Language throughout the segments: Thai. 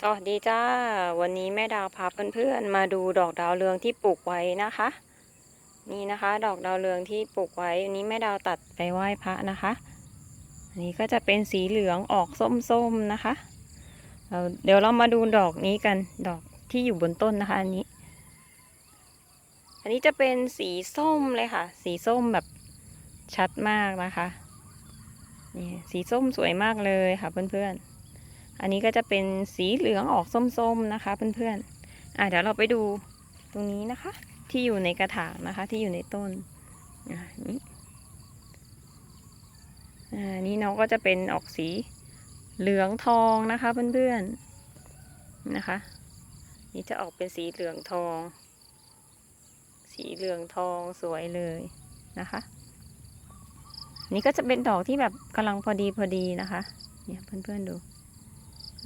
สวัสดีจ้า วันนี้แม่ดาวพาเพื่อนๆมาดูดอกดาวเรืองที่ปลูกไว้นะคะ นี่นะคะ ดอกดาวเรืองที่ปลูกไว้อันนี้แม่ดาวตัดไปไหว้พระนะคะอันนี้ก็จะเป็นสีเหลืองออกส้มๆนะคะเราเดี๋ยวเรามาดูดอกนี้กันดอกที่อยู่บนต้นนะคะ อันนี้ อันนี้จะเป็นสีส้มเลยค่ะ สีส้มแบบชัดมากนะคะนี่สีส้มสวยมากเลยค่ะเพื่อนๆ อันนี้ก็จะเป็นสีเหลืองออกส้มๆนะคะ เพื่อนๆอะเดี๋ยวเราไปดูตรงนี้นะคะ ที่อยู่ในกระถางนะคะ ที่อยู่ในต้นอ่านี่อ่านี่น้องก็จะเป็นออกสีเหลืองทองนะคะเพื่อนๆนะคะ นี่จะออกเป็นสีเหลืองทอง สีเหลืองทองสวยเลยนะคะนี่ก็จะเป็นดอกที่แบบกำลังพอดีพอดีนะคะ เนี่ยเพื่อนๆดู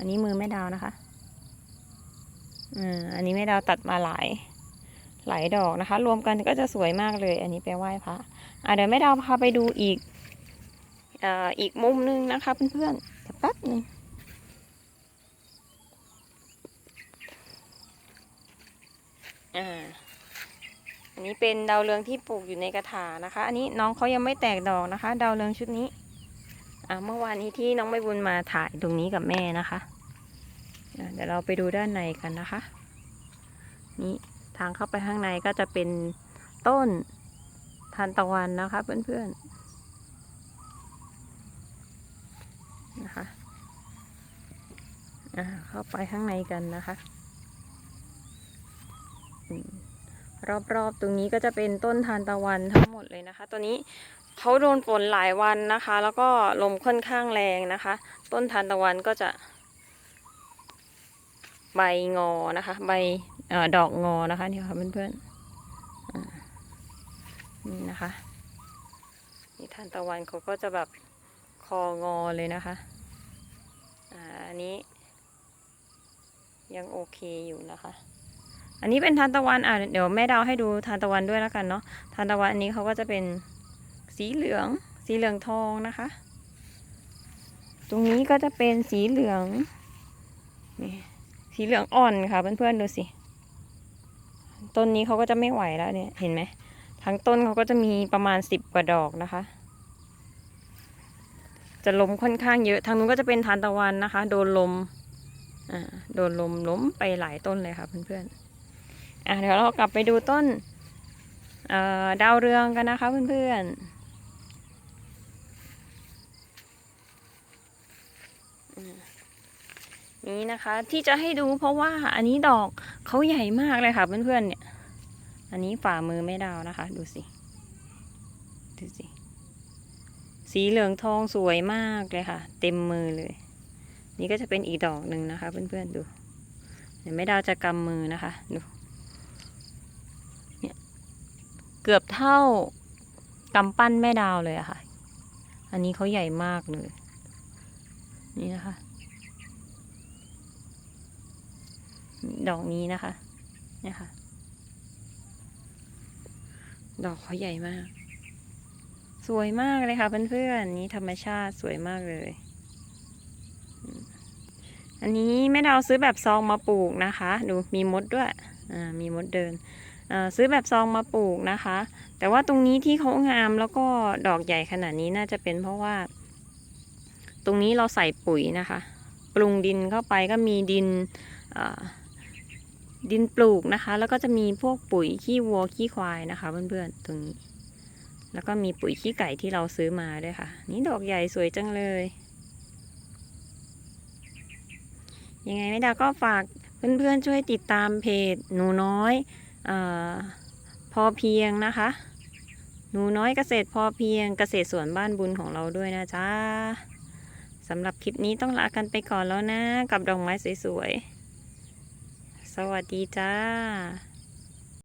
อันนี้มือแม่ดาวนะคะอ่าอันนี้แม่ดาวตัดมาหลายหลายดอกนะคะ รวมกันก็จะสวยมากเลย อันนี้ไปไหว้พระอ่าเดี๋ยวแม่ดาวพาไปดูอีกอ่าอีกมุมนึงนะคะเพื่อนๆเดี๋ยวแป๊บนึงอ่าอันนี้เป็นดาวเรืองที่ปลูกอยู่ในกระถานะคะ อันนี้น้องเขายังไม่แตกดอกนะคะ ดาวเรืองชุดนี้อ่าเมื่อวานนี้ที่น้องใบบุญมาถ่ายตรงนี้กับแม่นะคะ เดี๋ยวเราไปดูด้านในกันนะคะ นี่ทางเข้าไปข้างในก็จะเป็นต้นทานตะวันนะคะ เพื่อนๆนะคะเข้าไปข้างในกันนะคะรอบๆ ตรงนี้ก็จะเป็นต้นทานตะวันทั้งหมดเลยนะคะ ตัวนี้เขาโดนฝนหลายวันนะคะ แล้วก็ลมค่อนข้างแรงนะคะ ต้นทานตะวันก็จะ ใบงอนะคะ ใบออดอกงอนะคะนี่ค่ะเพื่อนๆอ่านี่นะคะนี่ทานตะวันเขาก็จะแบบคองอเลยนะคะอ่าอันนี้ ยังโอเคอยู่นะคะ อันนี้เป็นทานตะวันอะเดี๋ยวแม่ดาวให้ดูทานตะวันด้วยแล้วกันเนาะทานตะวันอันนี้เขาก็จะเป็นสีเหลือง สีเหลืองทองนะคะ ตรงนี้ก็จะเป็นสีเหลืองนี่ สีเหลืองอ่อนค่ะเพื่อนๆดูสิ ต้นนี้เขาก็จะไม่ไหวแล้วเนี่ยเห็นไหมทั้งต้นเขาก็จะมีประมาณสิบกว่าดอกนะคะ จะล้มค่อนข้างเยอะ ทางนู้นก็จะเป็นทานตะวันนะคะ โดนลมอ่าโดนลมล้มไปหลายต้นเลยค่ะเพื่อนๆอะเดี๋ยวเรากลับไปดูต้นเอ่อดาวเรืองกันนะคะเพื่อนๆอืม นี่นะคะ ที่จะให้ดูเพราะว่าอันนี้ดอกเขาใหญ่มากเลยค่ะเพื่อนๆเนี่ยอันนี้ฝ่ามือไม่ดาวนะคะ ดูสิดูสิสีเหลืองทองสวยมากเลยค่ะ เต็มมือเลย นี่ก็จะเป็นอีกดอกหนึ่งนะคะ เพื่อนๆดูเดี๋ยวไม่ดาวจะกำมือนะคะดูเกือบเท่ากำปั้นแม่ดาวเลยอะค่ะ อันนี้เขาใหญ่มากเลย นี่นะคะ ดอกนี้นะคะเนี่ยค่ะ ดอกเขาใหญ่มาก สวยมากเลยค่ะเพื่อนๆนี่ธรรมชาติสวยมากเลย อันนี้แม่ดาวซื้อแบบซองมาปลูกนะคะ ดูมีมดด้วยอ่ามีมดเดินซื้อแบบซองมาปลูกนะคะ แต่ว่าตรงนี้ที่เขางามแล้วก็ดอกใหญ่ขนาดนี้น่าจะเป็นเพราะว่า ตรงนี้เราใส่ปุ๋ยนะคะ ปรุงดินเข้าไปก็มีดินอ ดินปลูกนะคะ แล้วก็จะมีพวกปุ๋ยขี้วัวขี้ควายนะคะ เพื่อนๆตรงนี้ แล้วก็มีปุ๋ยขี้ไก่ที่เราซื้อมาด้วยค่ะ นี่ดอกใหญ่สวยจังเลย ยังไงไม่ดาก็ฝากเพื่อนๆช่วยติดตามเพจหนูน้อยออพอเพียงนะคะ หนูน้อยเกษตรพอเพียงเกษตรสวนบ้านบุญของเราด้วยนะจ๊ะสำหรับคลิปนี้ต้องลากันไปก่อนแล้วนะ กับดอกไม้สวยๆ สวัสดีจ้า